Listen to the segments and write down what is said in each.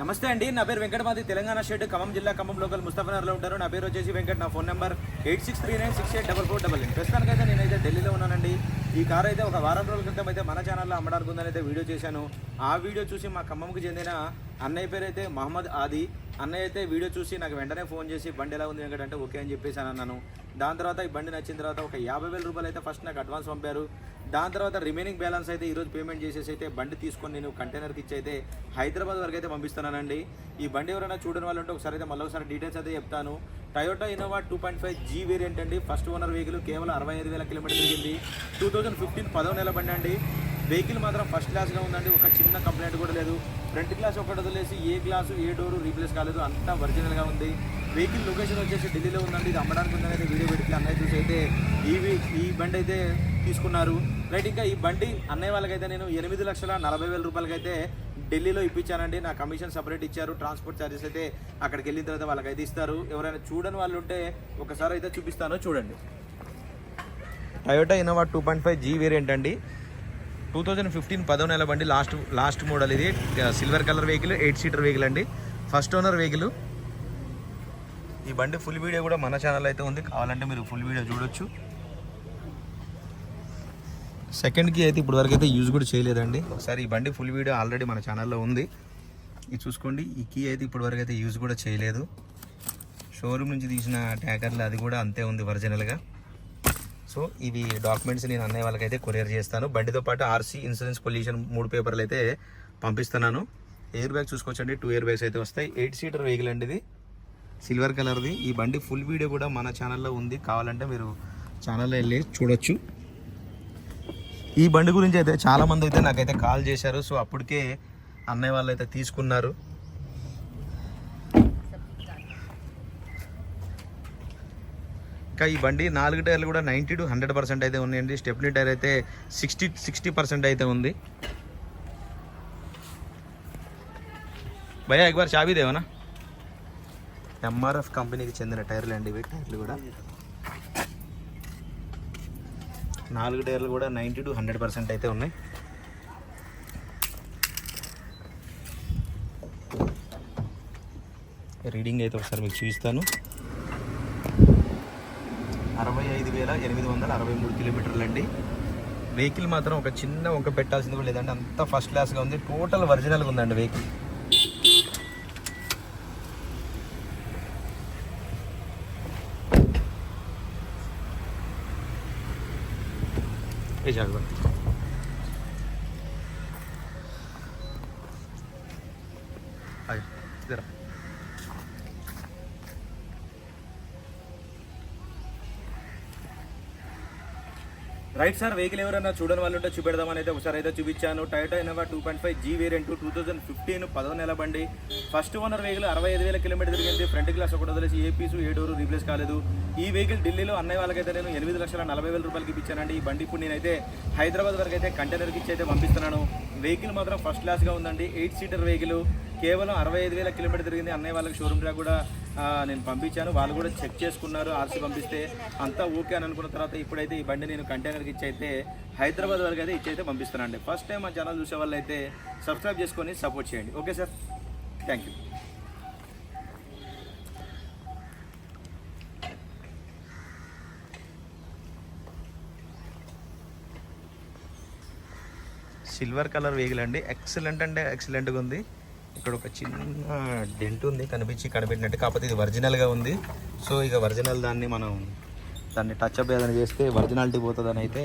నమస్తే అండి నా పేరు వెంకటమాది తెలంగాణ స్టేట్ ఖమ్మం జిల్లా ఖమ్మం లోకల్ ముస్తఫనగర్లో ఉంటారు. నా పేరు వచ్చేసి వెంకట్ నా phone number eight six three nine six eight double four double nine ప్రస్తుతానికైతే నేనైతే ఢిల్లీలో ఉన్నానండి. ఈ కార్ అయితే ఒక వారం రోజుల క్రితం అయితే మన ఛానల్లో అమ్మడానికి ఉందని అయితే వీడియో చేశాను. ఆ వీడియో చూసి మా ఖమ్మంకి చెందిన అన్నయ్య పేరు అయితే మహమ్మద్ ఆది. అన్నయ్య అయితే వీడియో చూసి నాకు వెంటనే ఫోన్ చేసి బండి ఎలా ఉంది వెంకట? అంటే ఓకే అని చెప్పేసి అన్నాను. దాని తర్వాత ఈ బండి నచ్చిన తర్వాత ఒక యాభై వేల రూపాయలు అయితే ఫస్ట్ నాకు అడ్వాన్స్ పంపారు. దాని తర్వాత రిమైనింగ్ బ్యాలెన్స్ అయితే ఈరోజు పేమెంట్ చేసేసి అయితే బండి తీసుకొని నేను కంటైనర్కి ఇచ్చి అయితే హైదరాబాద్ వరకు అయితే పంపిస్తున్నానండి. ఈ బండి ఎవరైనా చూడని వాళ్ళు ఉంటే ఒకసారి అయితే మళ్ళీ ఒకసారి డీటెయిల్స్ అయితే చెప్తాను. Toyota Innova two point five G variant అండి. ఫస్ట్ ఓనర్ వెహికల్ కేవలం అరవై ఐదు వేల కిలోమీటర్ తిరిగింది. టూ థౌజండ్ ఫిఫ్టీన్ పదవ నెల బండి అండి. వెహికల్ మాత్రం ఫస్ట్ క్లాస్గా ఉందండి. ఒక చిన్న కంప్లైంట్ కూడా లేదు. ఫ్రంట్ గ్లాస్ ఒకటి వదిలేసి ఏ గ్లాసు ఏ డోరు రీప్లేస్ కాలేదు. అంతా ఒరిజినల్గా ఉంది. వెహికల్ లొకేషన్ వచ్చేసి ఢిల్లీలో ఉందండి. ఇది అమ్మడానికి ఉందనేది అయితే వీడియో పెట్టి అన్నయ్య చూసి అయితే ఈ ఈ బండి అయితే తీసుకున్నారు. రైట్ ఇంకా ఈ బండి అన్నయ్య వాళ్ళకైతే నేను ఎనిమిది లక్షల నలభై వేల రూపాయలకైతే ఢిల్లీలో ఇప్పించానండి. నా కమిషన్ సపరేట్ ఇచ్చారు. ట్రాన్స్పోర్ట్ ఛార్జెస్ అయితే అక్కడికి వెళ్ళిన తర్వాత వాళ్ళకైతే ఇస్తారు. ఎవరైనా చూడని వాళ్ళు ఉంటే ఒకసారి అయితే చూపిస్తాను. చూడండి. Toyota Innova two point five G variant అండి. టూ థౌజండ్ ఫిఫ్టీన్ పదో నెల బండి లాస్ట్ లాస్ట్ మోడల్ ఇది. Silver colour vehicle eight seater vehicle అండి. ఫస్ట్ ఓనర్ వెహికల్ ఈ బండి ఫుల్ వీడియో కూడా మన ఛానల్ అయితే ఉంది. కావాలంటే మీరు ఫుల్ వీడియో చూడొచ్చు. సెకండ్కి అయితే ఇప్పుడు వరకు అయితే యూజ్ కూడా చేయలేదండి. ఒకసారి ఈ బండి ఫుల్ వీడియో ఆల్రెడీ మన ఛానల్లో ఉంది. ఇది చూసుకోండి ఈ కీ అయితే ఇప్పుడు వరకు అయితే యూజ్ కూడా చేయలేదు. షోరూమ్ నుంచి తీసిన ట్యాకర్లు అది కూడా అంతే ఉంది ఒరిజినల్గా. సో ఇవి డాక్యుమెంట్స్ నేను అన్నయ్య వాళ్ళకైతే కొరియర్ చేస్తాను. బండితో పాటు ఆర్సీ ఇన్సూరెన్స్ పొల్యూషన్ మూడు పేపర్లు అయితే పంపిస్తున్నాను. ఎయిర్ బ్యాగ్ చూసుకోవచ్చండి టూ ఎయిర్ బ్యాగ్స్ అయితే వస్తాయి. ఎయిట్ సీటర్ వెహికల్ అండి ఇది. సిల్వర్ కలర్ది. ఈ బండి ఫుల్ వీడియో కూడా మన ఛానల్లో ఉంది. కావాలంటే మీరు ఛానల్లో వెళ్ళి చూడొచ్చు. ఈ బండి గురించి అయితే చాలా మంది అయితే నాకైతే కాల్ చేశారు. సో అప్పటికే అన్నయ్య వాళ్ళు అయితే తీసుకున్నారు. ఇంకా ఈ బండి నాలుగు టైర్లు కూడా నైంటీ టు హండ్రెడ్ పర్సెంట్ అయితే ఉన్నాయండి. స్టెప్నీ టైర్ అయితే సిక్స్టీ సిక్స్టీ పర్సెంట్ అయితే ఉంది. భయ్యా ఎక్బార్ చాబీ దేవనా ఎంఆర్ఎఫ్ కంపెనీకి చెందిన టైర్లు అండి ఇవి టైర్లు కూడా. నాలుగు టైర్లు కూడా నైంటీ టు హండ్రెడ్ పర్సెంట్ అయితే ఉన్నాయి. రీడింగ్ అయితే ఒకసారి మీకు చూపిస్తాను. అరవై ఐదు వేల ఎనిమిది వందల అరవై మూడు కిలోమీటర్లు అండి. వెహికల్ మాత్రం ఒక చిన్న వంక పెట్టాల్సింది కూడా లేదండి. అంతా ఫస్ట్ క్లాస్గా ఉంది. టోటల్ ఒరిజినల్గా ఉందండి వెహికల్. এই যে আগরবাতি আয় రైట్ సార్ వెహికల్ ఎవరైనా చూడని వాళ్ళు ఉంటే చూపెడదామని అయితే ఒకసారి అయితే చూపించాను. Toyota Innova two point five G variant two thousand fifteen పదో నెల బండి. ఫస్ట్ ఓనర్ వెహికల్ అరవై ఐదు వేల కిలోమీటర్ తిరిగింది. ఫ్రంట్ గ్లాస్ ఒకటి వదిలేసి ఏ పీసు ఏ డోరు రీప్లేస్ కాలేదు. ఈ వెహికల్ ఢిల్లీలో అన్నయ్య వాళ్ళకైతే నేను ఎనిమిది లక్షల నలభై వేల రూపాయలకి ఇప్పించానండి. ఈ బండి ఇప్పుడు నేనైతే హైదరాబాద్ వరకు అయితే కంటైనర్కి ఇచ్చి అయితే పంపిస్తున్నాను. వెహికల్ మాత్రం ఫస్ట్ క్లాస్గా ఉందండి. ఎయిట్ సీటర్ వెహికల్ కేవలం అరవై ఐదు వేల కిలోమీటర్ తిరిగింది. అన్నయ్య వాళ్ళకి షోరూమ్ కూడా. నేను పంపించాను. వాళ్ళు కూడా చెక్ చేసుకున్నారు. ఆర్సీ పంపిస్తే అంతా ఓకే అని అనుకున్న తర్వాత ఇప్పుడైతే ఈ బండి నేను కంటైనర్కి ఇచ్చి అయితే హైదరాబాద్ వరకు అయితే ఇచ్చి అయితే పంపిస్తున్నానండి ఫస్ట్ టైం మా ఛానల్ చూసే వాళ్ళు అయితే సబ్స్క్రైబ్ చేసుకొని సపోర్ట్ చేయండి. Okay sir? Thank you silver colour vehicle అండి. ఎక్సలెంట్ అంటే ఎక్సలెంట్గా ఉంది. ఇక్కడ ఒక చిన్న డెంట్ ఉంది కనిపించి కనిపెట్టినట్టు. కాకపోతే ఇది ఒరిజినల్గా ఉంది. సో ఇక ఒరిజినల్ దాన్ని మనం దాన్ని టచ్ అప్ ఏదైనా చేస్తే ఒరిజినాలిటీ పోతుందని అయితే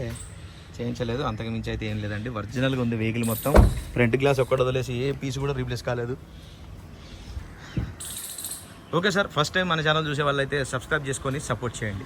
చేయించలేదు. అంతకు మించి అయితే ఏం లేదండి. ఒరిజినల్గా ఉంది వెహికల్ మొత్తం. ఫ్రంట్ గ్లాస్ ఒక్కటి వదిలేసి ఏ పీస్ కూడా రీప్లేస్ కాలేదు. ఓకే సార్ ఫస్ట్ టైం మన ఛానల్ చూసే వాళ్ళైతే సబ్స్క్రైబ్ చేసుకొని సపోర్ట్ చేయండి.